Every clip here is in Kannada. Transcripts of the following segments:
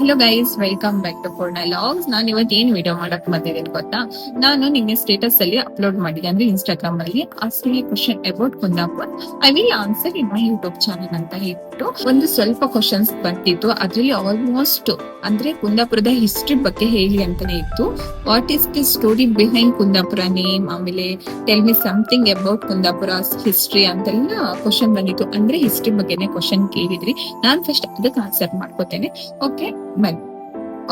Hello guys welcome back to Poorna logs ನಾನು ಇವತ್ತು ಏನ್ ವಿಡಿಯೋ ಮಾಡಕ್ ಬಂದಿದ್ದೀನಿ ಗೊತ್ತಾ? ನಾನು ನಿನ್ನೆ ಸ್ಟೇಟಸ್ ಅಲ್ಲಿ ಅಪ್ಲೋಡ್ ಮಾಡಿದೆ. ಅಂದ್ರೆ ಇನ್ಸ್ಟಾಗ್ರಾಮ್ ಅಲ್ಲಿ ಅಷ್ಟೇ question about Kundapur I will answer in my YouTube channel ಅಂತ ಹೇಳ್ಬಿಟ್ಟು ಒಂದು ಸ್ವಲ್ಪ ಕ್ವಶನ್ಸ್ ಬರ್ತಿತ್ತು. ಅದ್ರಲ್ಲಿ ಆಲ್ಮೋಸ್ಟ್ ಅಂದ್ರೆ ಕುಂದಾಪುರದ ಹಿಸ್ಟ್ರಿ ಬಗ್ಗೆ ಹೇಳಿ ಅಂತಾನೆ ಇತ್ತು. What is the story behind Kundapura name ಆಮೇಲೆ tell me something about Kundapura history ಅಂತೆಲ್ಲ ಕ್ವಶನ್ ಬಂದಿತ್ತು. ಅಂದ್ರೆ ಹಿಸ್ಟ್ರಿ ಬಗ್ಗೆನೇ ಕ್ವಶನ್ ಕೇಳಿದ್ರಿ. ನಾನ್ ಫಸ್ಟ್ ಅದಕ್ಕೆ ಆನ್ಸರ್ ಮಾಡ್ಕೋತೇನೆ. ಓಕೆ ಬನ್ನಿ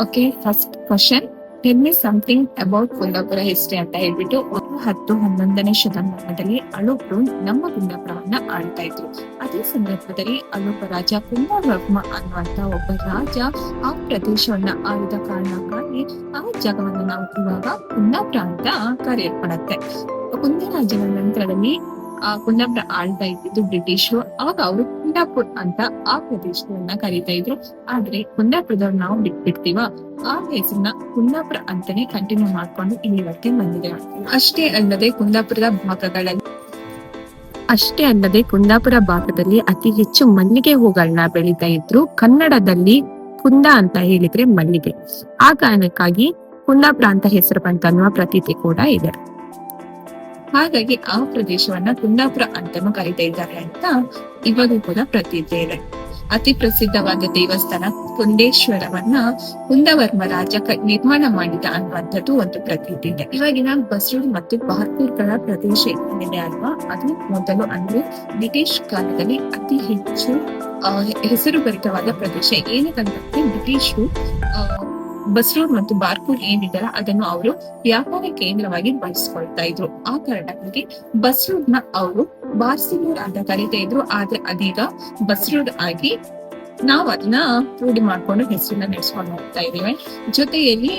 okay first question tell me something about Kundapura history ಅಂತ ಹೇಳ್ಬಿಟ್ಟು ಹತ್ತು ಹನ್ನೊಂದನೇ ಶತಮಾನದಲ್ಲಿ ಅಳುಪರು ನಮ್ಮ ಕುಂದಾಪುರವನ್ನ ಆಳ್ತಾ ಇದ್ರು. ಅದೇ ಸಂದರ್ಭದಲ್ಲಿ ಅಳುಪ ರಾಜ ಕುಂದವರ್ಮ ಅನ್ನುವಂತ ಒಬ್ಬ ರಾಜ ಆ ಪ್ರದೇಶವನ್ನ ಆಳಿದ ಕಾರಣಕ್ಕಾಗಿ ಆ ಜಾಗವನ್ನು ನಾವು ಇವಾಗ ಕುಂದಾಪುರ ಅಂತ ಕರೆಯಲ್ಪಡತ್ತೆ. ಕುಂದರಾಜನ ನಂತರದಲ್ಲಿ ಆ ಕುಂದಾಪುರ ಆಳ್ತಾ ಇದ್ದಿದ್ದು ಬ್ರಿಟಿಷರು. ಅವಾಗ ಅವರು ಕುಂದಾಪುರ್ ಅಂತ ಆ ಪ್ರದೇಶವನ್ನ ಕರೀತಾ ಇದ್ರು. ಆದ್ರೆ ಕುಂದಾಪುರದವ್ರು ನಾವು ಬಿಟ್ಬಿಡ್ತೀವ? ಆ ಹೆಸರನ್ನ ಕುಂದಾಪುರ ಅಂತಾನೆ ಕಂಟಿನ್ಯೂ ಮಾಡ್ಕೊಂಡು ಇಲ್ಲಿವರೆಗೆ ಬಂದಿದೆ. ಅಷ್ಟೇ ಅಲ್ಲದೆ ಕುಂದಾಪುರದ ಭಾಗಗಳಲ್ಲಿ ಅಷ್ಟೇ ಅಲ್ಲದೆ ಕುಂದಾಪುರ ಭಾಗದಲ್ಲಿ ಅತಿ ಹೆಚ್ಚು ಮಲ್ಲಿಗೆ ಹೂಗಳನ್ನ ಬೆಳೀತಾ ಇದ್ರು. ಕನ್ನಡದಲ್ಲಿ ಕುಂದ ಅಂತ ಹೇಳಿದ್ರೆ ಮಲ್ಲಿಗೆ. ಆ ಕಾರಣಕ್ಕಾಗಿ ಕುಂದಾಪುರ ಅಂತ ಹೆಸರು ಬಂತನ್ನುವ ಪ್ರತೀತಿ ಕೂಡ ಇದೆ. ಹಾಗಾಗಿ ಆ ಪ್ರದೇಶವನ್ನ ಕುಂದಾಪುರ ಅಂತಾನು ಕರೀತಾ ಇದ್ದಾರೆ ಅಂತ ಇವಾಗ ಕೂಡ ಪ್ರತೀತಿ ಇದೆ. ಅತಿ ಪ್ರಸಿದ್ಧವಾದ ದೇವಸ್ಥಾನ ಕುಂದೇಶ್ವರವನ್ನ ಕುಂದವರ್ಮ ರಾಜ ನಿರ್ಮಾಣ ಮಾಡಿದ ಅನ್ನುವಂಥದ್ದು ಒಂದು ಪ್ರತೀತಿ ಇದೆ. ಇವಾಗಿನ ಬಸರೂರು ಮತ್ತು ಬಹದ್ದೂರ್ಗಳ ಪ್ರದೇಶ ಏನಿದೆ ಅಲ್ವಾ? ಅದು ಮೊದಲು ಅಂದ್ರೆ ಬ್ರಿಟಿಷ್ ಕಾಲದಲ್ಲಿ ಅತಿ ಹೆಚ್ಚು ಹೆಸರು ಭರಿತವಾದ ಪ್ರದೇಶ. ಏನಕ್ಕಂತಂದ್ರೆ ಬ್ರಿಟಿಷರು ಬಸ್ರೂರ್ ಮತ್ತು ಬಾರ್ಕೂರ್ ಏನಿದೆಯಲ್ಲ ಅದನ್ನು ಅವರು ವ್ಯಾಪಾರ ಕೇಂದ್ರವಾಗಿ ಬಳಸ್ಕೊಳ್ತಾ ಇದ್ರು. ಆ ಕಾರಣಕ್ಕಾಗಿ ಬಸ್ರೂರ್ನ ಅವರು ಬಾರ್ಸಿಲೂರ್ ಅಂತ ಕರಿತಾ ಇದ್ರು. ಆದ್ರೆ ಅದೀಗ ಬಸ್ರೂರ್ ಆಗಿ ನಾವ್ ಅದನ್ನ ರೂಢಿ ಮಾಡ್ಕೊಂಡು ಹೆಸರನ್ನ ನಡೆಸ್ಕೊಂಡು ಹೋಗ್ತಾ ಇದೀವಿ. ಜೊತೆಯಲ್ಲಿ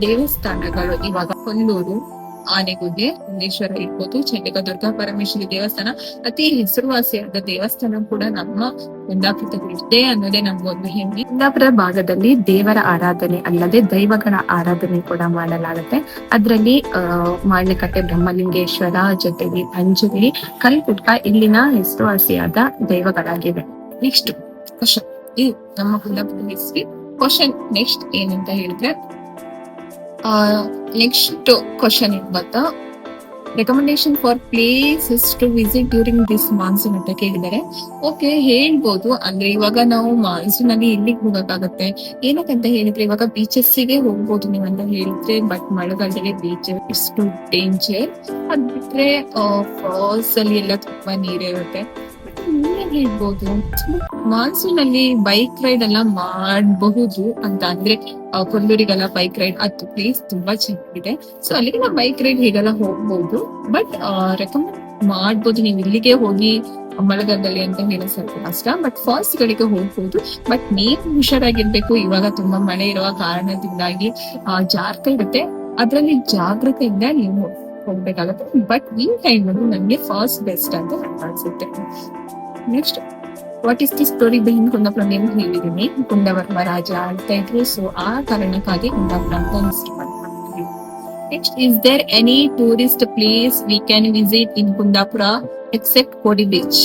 ದೇವಸ್ಥಾನಗಳು ಇವಾಗ ಕೊಲ್ಲೂರು ಆನೆಗುಡ್ಡೆ ಮುಂದೇಶ್ವರ ಇರ್ಬೋದು ಚಂಡಿಕ ದುರ್ಗಾ ಪರಮೇಶ್ವರಿ ದೇವಸ್ಥಾನ, ಅತಿ ಹೆಸರುವಾಸಿಯಾದ ದೇವಸ್ಥಾನ ಕೂಡ ನಮ್ಮ ಕುಂದಾಪುರದಲ್ಲಿದೆ ಅನ್ನೋದೇ ನಮ್ಗೊಂದು ಹೆಮ್ಮೆ. ಕುಂದಾಪುರ ಭಾಗದಲ್ಲಿ ದೇವರ ಆರಾಧನೆ ಅಲ್ಲದೆ ದೈವಗಳ ಆರಾಧನೆ ಕೂಡ ಮಾಡಲಾಗುತ್ತೆ. ಅದರಲ್ಲಿ ಮಾಡಲಿಕಟ್ಟೆ ಬ್ರಹ್ಮಲಿಂಗೇಶ್ವರ ಜೊತೆಗೆ ಅಂಜುಲಿ ಕಲ್ಕುಟ್ಟ ಇಲ್ಲಿನ ಹೆಸರುವಾಸಿಯಾದ ದೈವಗಳಾಗಿವೆ. Next question. ಇದು ನಮ್ಮ ಕುಂದಾಪುರ ಹಿಸ್ಟ್ರಿ ಕ್ವಶನ್ ನೆಕ್ಸ್ಟ್ ಏನಂತ ಹೇಳಿದ್ರೆ ನೆಕ್ಸ್ಟ್ ಕ್ವಶನ್ ಏನ್ ಗೊತ್ತಾ? Recommendation for places to visit during this monsoon ಅಂತ ಕೇಳಿದರೆ ಓಕೆ ಹೇಳ್ಬೋದು. ಅಂದ್ರೆ ಇವಾಗ ನಾವು ಮಾನ್ಸೂನ್ ಅಲ್ಲಿ ಎಲ್ಲಿಗೆ ಹೋಗಕ್ಕಾಗತ್ತೆ? ಏನಕ್ಕಂತ ಹೇಳಿದ್ರೆ ಇವಾಗ ಬೀಚಸ್ಗೆ ಹೋಗ್ಬೋದು ಅಂತ ಹೇಳಿದ್ರೆ ಬಟ್ ಮಳೆಗಾಲದಲ್ಲಿ ಬೀಚ್ ಇಟ್ಸ್ ಟು ಡೇಂಜರ್ ಅದ್ ಬಿಟ್ರೆ ಫಾಲ್ಸ್ ಅಲ್ಲಿ ಎಲ್ಲ ತುಂಬಾ ನೀರಿರುತ್ತೆ. ಹೇಳ್ಬೋದು. ಮಾನ್ಸೂನ್ ಅಲ್ಲಿ ಬೈಕ್ ರೈಡ್ ಎಲ್ಲ ಮಾಡಬಹುದು ಅಂತ ಅಂದ್ರೆ ಕೊಲ್ಲೂರಿಗೆಲ್ಲ ಬೈಕ್ ರೈಡ್ ಅದು ಪ್ಲೇಸ್ ತುಂಬಾ ಚೆನ್ನಾಗಿದೆ. ಸೊ ಅಲ್ಲಿಗೆ ನಾವು ಬೈಕ್ ರೈಡ್ ಹೀಗೆಲ್ಲ ಹೋಗ್ಬಹುದು ಬಟ್ ರೆಕಮೆಂಡ್ ಮಾಡ್ಬೋದು. ನೀವು ಇಲ್ಲಿಗೆ ಹೋಗಿ ಮಳೆಗಾಲದಲ್ಲಿ ಅಂತ ಹೇಳಿ ಸ್ವಲ್ಪ ಕಷ್ಟ. ಬಟ್ ಫಾಲ್ಸ್ ಗಳಿಗೆ ಹೋಗ್ಬೋದು. ಬಟ್ ನೀವು ಹುಷಾರಾಗಿರ್ಬೇಕು. ಇವಾಗ ತುಂಬಾ ಮಳೆ ಇರುವ ಕಾರಣದಿಂದಾಗಿ ಜಾರ್ತಾ ಇರುತ್ತೆ. ಅದ್ರಲ್ಲಿ ಜಾಗ್ರತೆಯಿಂದ ನೀವು ಹೋಗ್ಬೇಕಾಗತ್ತೆ. ಬಟ್ ಈ ಟೈಮ್ ನನಗೆ ಫಾಸ್ಟ್ ಬೆಸ್ಟ್ ಅಂತ ಅನ್ಸುತ್ತೆ. Next what is the story behind Kundapura name ಹೇಳಿದ್ದೀನಿ. ಕುಂದವರ್ಮ ರಾಜ ಅಂತ ಇದ್ರು. ಸೊ ಆ ಕಾರಣಕ್ಕಾಗಿ ಕುಂದಾಪುರ ಅಂತ ಹೆಸರು next is there any tourist place we can visit in Kundapura except Kodi beach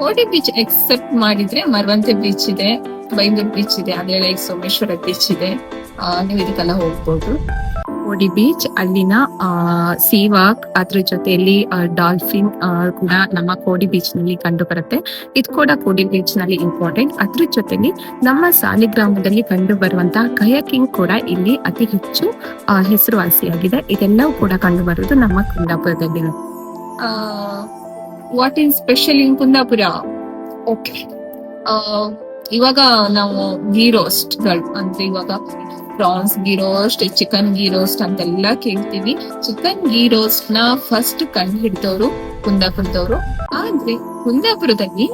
Kodi beach except ಮಾಡಿದ್ರೆ ಮರವಂತೆ ಬೀಚ್ ಇದೆ ಬೈಂದೂರ್ ಬೀಚ್ ಇದೆ ಅದೇ ಲೈಕ್ ಸೋಮೇಶ್ವರ ಬೀಚ್ ಇದೆ. ನೀವು ಇದಕ್ಕೆಲ್ಲ ಹೋಗ್ಬೋದು. ಕೋಡಿ ಬೀಚ್ ಅಲ್ಲಿನ ಸೀವಾಕ್ ಅದ್ರ ಜೊತೆಯಲ್ಲಿ ಡಾಲ್ಫಿನ್ ಕೂಡ ನಮ್ಮ ಕೋಡಿ ಬೀಚ್ನಲ್ಲಿ ಕಂಡು ಬರುತ್ತೆ ಇದು ಕೂಡ ಕೋಡಿ ಬೀಚ್ನಲ್ಲಿ ಇಂಪಾರ್ಟೆಂಟ್ ಅದ್ರ ಜೊತೆಲಿ ನಮ್ಮ ಸಾಲಿಗ್ರಾಮದಲ್ಲಿ ಕಂಡು ಬರುವಂತಹ ಕಯಕಿಂಗ್ ಕೂಡ ಇಲ್ಲಿ ಅತಿ ಹೆಚ್ಚು ಹೆಸರುವಾಸಿಯಾಗಿದೆ. ಇದೆಲ್ಲವೂ ಕೂಡ ಕಂಡು ಬರುವುದು ನಮ್ಮ ಕುಂದಾಪುರದಲ್ಲಿ what in special in Kundapura okay ಇವಾಗ ನಾವು ಗೀ ರೋಸ್ಟ್ ಅಂದ್ರೆ ಇವಾಗ prawns ghee roast chicken ghee roast ಅಂತೆಲ್ಲ ಕೇಳ್ತೀವಿ. ಚಿಕನ್ ಗೀ ರೋಸ್ಟ್ನ ಫಸ್ಟ್ ಕಂಡು ಹಿಡಿದವರು ಕುಂದಾಪುರದವರು. ಆದ್ರೆ ಕುಂದಾಪುರದಲ್ಲಿ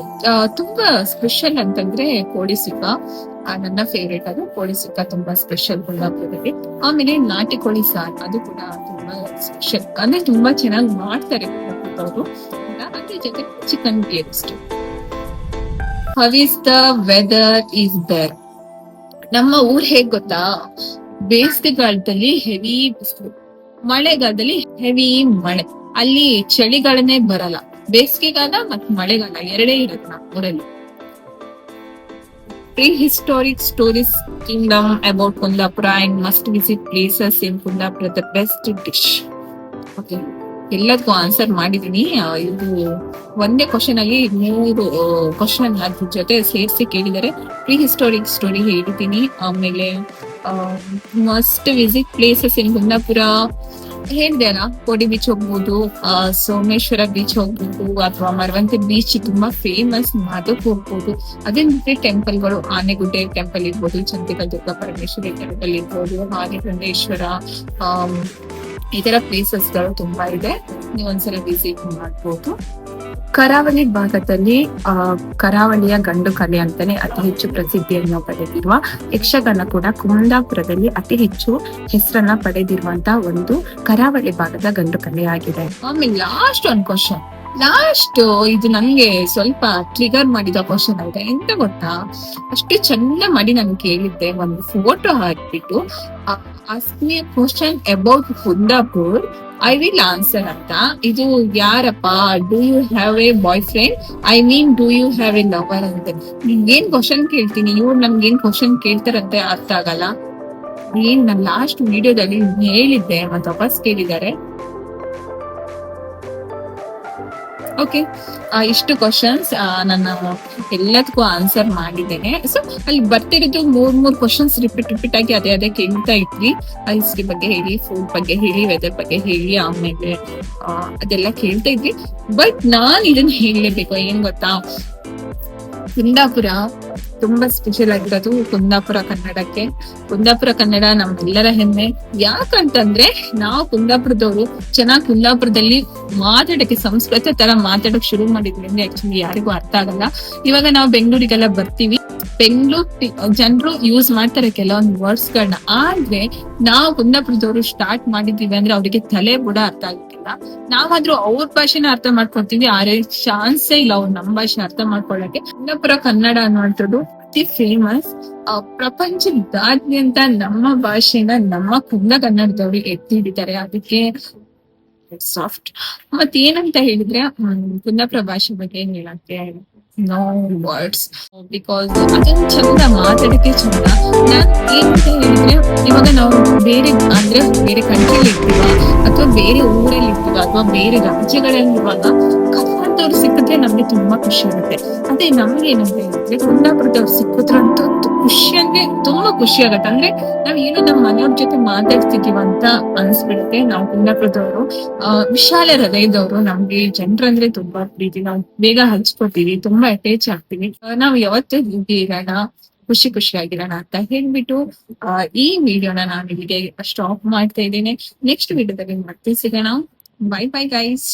ತುಂಬಾ ಸ್ಪೆಷಲ್ ಅಂತಂದ್ರೆ ಕೋಳಿ ಆ, ನನ್ನ ಫೇವ್ರೇಟ್ ಅದು ಕೋಳಿ ಸುಕ್ಕ ತುಂಬಾ ಸ್ಪೆಷಲ್ ಕುಂದಾಪುರದಲ್ಲಿ. ಆಮೇಲೆ ನಾಟಿ ಕೋಳಿ ಸಾರ್ ಅದು ಕೂಡ ತುಂಬಾ ಸ್ಪೆಷಲ್ ಅಂದ್ರೆ ತುಂಬಾ ಚೆನ್ನಾಗಿ ಮಾಡ್ತಾರೆ ಕುಂದಾಪುರದವರು. ಅದ್ರ ಜೊತೆ chicken ghee roast how is the weather is there ನಮ್ಮ ಊರ್ ಹೇಗ್ ಗೊತ್ತಾ? ಬೇಸಿಗೆಗಾಲದಲ್ಲಿ ಹೆವಿ ಬಿಸಿಲು, ಮಳೆಗಾಲದಲ್ಲಿ ಹೆವಿ ಮಳೆ. ಅಲ್ಲಿ ಚಳಿಗಾಲನೇ ಬರಲ್ಲ. ಬೇಸಿಗೆಗಾಲ ಮತ್ ಮಳೆಗಾಲ ಎರಡೇ ಇರುತ್ತೆ ನಮ್ಮ ಊರಲ್ಲಿ. Pre historic stories kingdom about Kundapura and must visit places in Kundapura the best dish okay ಎಲ್ಲದಕ್ಕೂ ಆನ್ಸರ್ ಮಾಡಿದೀನಿ. ಇದು ಒಂದೇ ಕ್ವಶನ್ ಅಲ್ಲಿ ಮೂರು ಕ್ವಶನ್ ಅದ್ರ ಜೊತೆ ಸೇರಿಸಿ ಕೇಳಿದರೆ. ಪ್ರೀ ಹಿಸ್ಟೋರಿಕ್ ಸ್ಟೋರಿ ಹೇಳಿದ್ದೀನಿ ಆಮೇಲೆ must visit places in Kundapura ಹೇಳಿದೆ ಅಲ್ಲ ಕೋಡಿ ಬೀಚ್ ಹೋಗ್ಬೋದು ಸೋಮೇಶ್ವರ ಬೀಚ್ ಹೋಗ್ಬೋದು ಅಥವಾ ಮರವಂತೆ ಬೀಚ್ ತುಂಬಾ ಫೇಮಸ್ ಅದಕ್ಕೆ ಹೋಗ್ಬೋದು. ಅದೇ ಬಿಟ್ಟರೆ ಟೆಂಪಲ್ಗಳು ಆನೆಗುಡ್ಡೆ ಟೆಂಪಲ್ ಇರ್ಬೋದು ಚಂದಿಕ ದುರ್ಗಾ ಪರಮೇಶ್ವರಿ ಟೆಂಪಲ್ ಇರ್ಬೋದು ಆನೆಗುಂಡೇಶ್ವರ ಆಮ್, ಈ ತರ ಪ್ಲೇಸಸ್ಗಳು ತುಂಬಾ ಇದೆ. ನೀವು ಒಂದ್ಸಲ ವಿಸಿಟ್ ಮಾಡ್ಬೋದು. ಕರಾವಳಿ ಭಾಗದಲ್ಲಿ ಕರಾವಳಿಯ ಗಂಡು ಕಲೆ ಅಂತಾನೆ ಅತಿ ಹೆಚ್ಚು ಪ್ರಸಿದ್ಧಿಯನ್ನು ಪಡೆದಿರುವ ಯಕ್ಷಗಾನ ಕೂಡ ಕುಂದಾಪುರದಲ್ಲಿ ಅತಿ ಹೆಚ್ಚು ಹೆಸರನ್ನ ಪಡೆದಿರುವಂತಹ ಒಂದು ಕರಾವಳಿ ಭಾಗದ ಗಂಡು ಕಲೆ ಆಗಿದೆ. ಲಾಸ್ಟ್ ಒಂದ್ ಕ್ವಶನ್ ಲಾಸ್ಟ್ ಇದು ನನಗೆ ಸ್ವಲ್ಪ ಟ್ರಿಗರ್ ಮಾಡಿದ ಕ್ವಶನ್ ಆಗಿದೆ ಎಂತ ಗೊತ್ತಾ? ಅಷ್ಟು ಚೆಂದ ಮಾಡಿ ನಾನು ಕೇಳಿದ್ದೆ, ಒಂದು ಫೋಟೋ ಹಾಕಿಬಿಟ್ಟು. Asmiya question about Kundapur I will answer ಅಂತ. ಇದು ಯಾರಪ್ಪ? Do you have a boyfriend I mean do you have a lover ಅಂತ ಏನ್ ಕ್ವಶನ್ ಕೇಳ್ತೀನಿ? ಇವ್ರು ನಮ್ಗೆ ಏನ್ ಕ್ವಶನ್ ಕೇಳ್ತಾರಂತೆ ಅರ್ಥ ಆಗಲ್ಲ. ಏನ್, ನಾನು ಲಾಸ್ಟ್ ವಿಡಿಯೋದಲ್ಲಿ ಹೇಳಿದ್ದೆ ಮತ್ತೆ ವಾಪಸ್ ಕೇಳಿದ್ದಾರೆ ಓಕೆ ಇಷ್ಟು ಕ್ವಶನ್ಸ್ ನಾನು ಎಲ್ಲದಕ್ಕೂ ಆನ್ಸರ್ ಮಾಡಿದ್ದೇನೆ. ಸೊ ಅಲ್ಲಿ ಬರ್ತಿರೋದು ಮೂರ್ ಮೂರ್ ಕ್ವಶನ್ಸ್ ರಿಪೀಟ್ ರಿಪೀಟ್ ಆಗಿ ಅದೇ ಅದೇ ಕೇಳ್ತಾ ಇದ್ವಿ. ಹಿಸ್ಟ್ರಿ ಬಗ್ಗೆ ಹೇಳಿ ಫುಡ್ ಬಗ್ಗೆ ಹೇಳಿ ವೆದರ್ ಬಗ್ಗೆ ಹೇಳಿ, ಆಮೇಲೆ ಅದೆಲ್ಲ ಕೇಳ್ತಾ ಇದ್ವಿ. ಬಟ್ ನಾನ್ ಇದನ್ನ ಹೇಳಲೇಬೇಕು, ಏನ್ ಗೊತ್ತಾ? ಕುಂದಾಪುರ ತುಂಬಾ ಸ್ಪೆಷಲ್ ಆಗಿರೋದು ಕುಂದಾಪುರ ಕನ್ನಡಕ್ಕೆ. ಕುಂದಾಪುರ ಕನ್ನಡ ನಮ್ಮೆಲ್ಲರ ಹೆಮ್ಮೆ. ಯಾಕಂತಂದ್ರೆ ನಾವು ಕುಂದಾಪುರದವರು ಚೆನ್ನಾಗಿ ಕುಂದಾಪುರದಲ್ಲಿ ಮಾತಾಡಕ್ಕೆ ಸಂಸ್ಕೃತ ತರ ಮಾತಾಡಕ್ ಶುರು ಮಾಡಿದ್ರಿಂದ ಆಕ್ಚುಲಿ ಯಾರಿಗೂ ಅರ್ಥ ಆಗಲ್ಲ. ಇವಾಗ ನಾವು ಬೆಂಗಳೂರಿಗೆಲ್ಲ ಬರ್ತೀವಿ. ಬೆಂಗಳೂರು ಜನರು ಯೂಸ್ ಮಾಡ್ತಾರೆ ಕೆಲವೊಂದು ವರ್ಡ್ಸ್ ಗಳನ್ನ ಆದ್ರೆ ನಾವು ಕುಂದಾಪುರದವರು ಸ್ಟಾರ್ಟ್ ಮಾಡಿದೀವಿ ಅಂದ್ರೆ ಅವರಿಗೆ ತಲೆ ಬುಡ ಅರ್ಥ ಆಗಿಲ್ಲ. ನಾವಾದ್ರೂ ಅವ್ರ ಭಾಷೆನ ಅರ್ಥ ಮಾಡ್ಕೊಳ್ತೀವಿ, ಆದ್ರೆ ಚಾನ್ಸೇ ಇಲ್ಲ ಅವ್ರು ನಮ್ಮ ಭಾಷೆ ಅರ್ಥ ಮಾಡ್ಕೊಳ್ಳಕ್ಕೆ ಕುಂದಾಪುರ, ಕನ್ನಡ ಅನ್ನುವಂಥದ್ದು ಅತಿ ಫೇಮಸ್ ಪ್ರಪಂಚದಾದ್ಯಂತ ನಮ್ಮ ಭಾಷೆನ ನಮ್ಮ ಕುಂದ ಕನ್ನಡದವ್ರು ಎತ್ತಿ ಹಿಡಿತಾರೆ ಅದಕ್ಕೆ ಸಾಫ್ಟ್ ಮತ್ತೇನಂತ ಹೇಳಿದ್ರೆ ಕುಂದಾಪುರ ಭಾಷೆ ಬಗ್ಗೆ ಏನ್ ಹೇಳಕ್ಕೆ ನೋ ವರ್ಡ್ಸ್ ಬಿಕಾಸ್ ಅದೊಂದು ಚಂದ ಮಾತಾಡಕ್ಕೆ ಚಂದ. ನಾನ್ ಏನಂತ ಹೇಳಿದ್ರೆ ಇವಾಗ ನಾವು ಬೇರೆ, ಅಂದ್ರೆ ಬೇರೆ ಕಂಟ್ರಿಲಿ ಇರ್ತೀವ, ಅಥವಾ ಬೇರೆ ಊರಲ್ಲಿ ಇರ್ತೀವ, ಅಥವಾ ಬೇರೆ ರಾಜ್ಯಗಳಲ್ಲಿ ಇರುವಾಗ ಕನ್ನಡದವ್ರು ಸಿಕ್ಕಿದ್ರೆ ನಮ್ಗೆ ತುಂಬಾ ಖುಷಿ ಆಗುತ್ತೆ. ಅದೇ ನಮ್ಗೆ ಏನಂತ ಹೇಳಿದ್ರೆ ಕುಂದಾಪುರದವ್ರು ಅಂತ ಖುಷಿ ಅಂದ್ರೆ ತುಂಬಾ ಖುಷಿ ಆಗತ್ತೆ. ಅಂದ್ರೆ ನಾವ್ ಏನೋ ನಮ್ಮ ಮನೆಯವ್ರ ಜೊತೆ ಮಾತಾಡ್ತಿದೀವ ಅಂತ ಅನ್ಸ್ಬಿಡುತ್ತೆ. ನಾವು ಕುಂದಾಪುರದವರು ಆ ವಿಶಾಲ ಹೃದಯದವರು ನಮ್ಗೆ ಜನರಂದ್ರೆ ತುಂಬಾ ಪ್ರೀತಿ. ನಾವು ಬೇಗ ಹಂಚ್ಕೊತೀವಿ ತುಂಬಾ ಅಟ್ಯಾಚ್ ಆಗ್ತೀವಿ. ನಾವು ಯಾವತ್ತೂ ಇರೋಣ ಖುಷಿ ಖುಷಿಯಾಗಿರೋಣ ಅಂತ ಹೇಳ್ಬಿಟ್ಟು ಆ, ಈ ವಿಡಿಯೋನ ನಾನು ಇಲ್ಲಿಗೆ ಸ್ಟಾಪ್ ಮಾಡ್ತಾ ಇದ್ದೇನೆ. ನೆಕ್ಸ್ಟ್ ವಿಡಿಯೋದಲ್ಲಿ ಮತ್ತೆ ಸಿಗೋಣ. Bye bye guys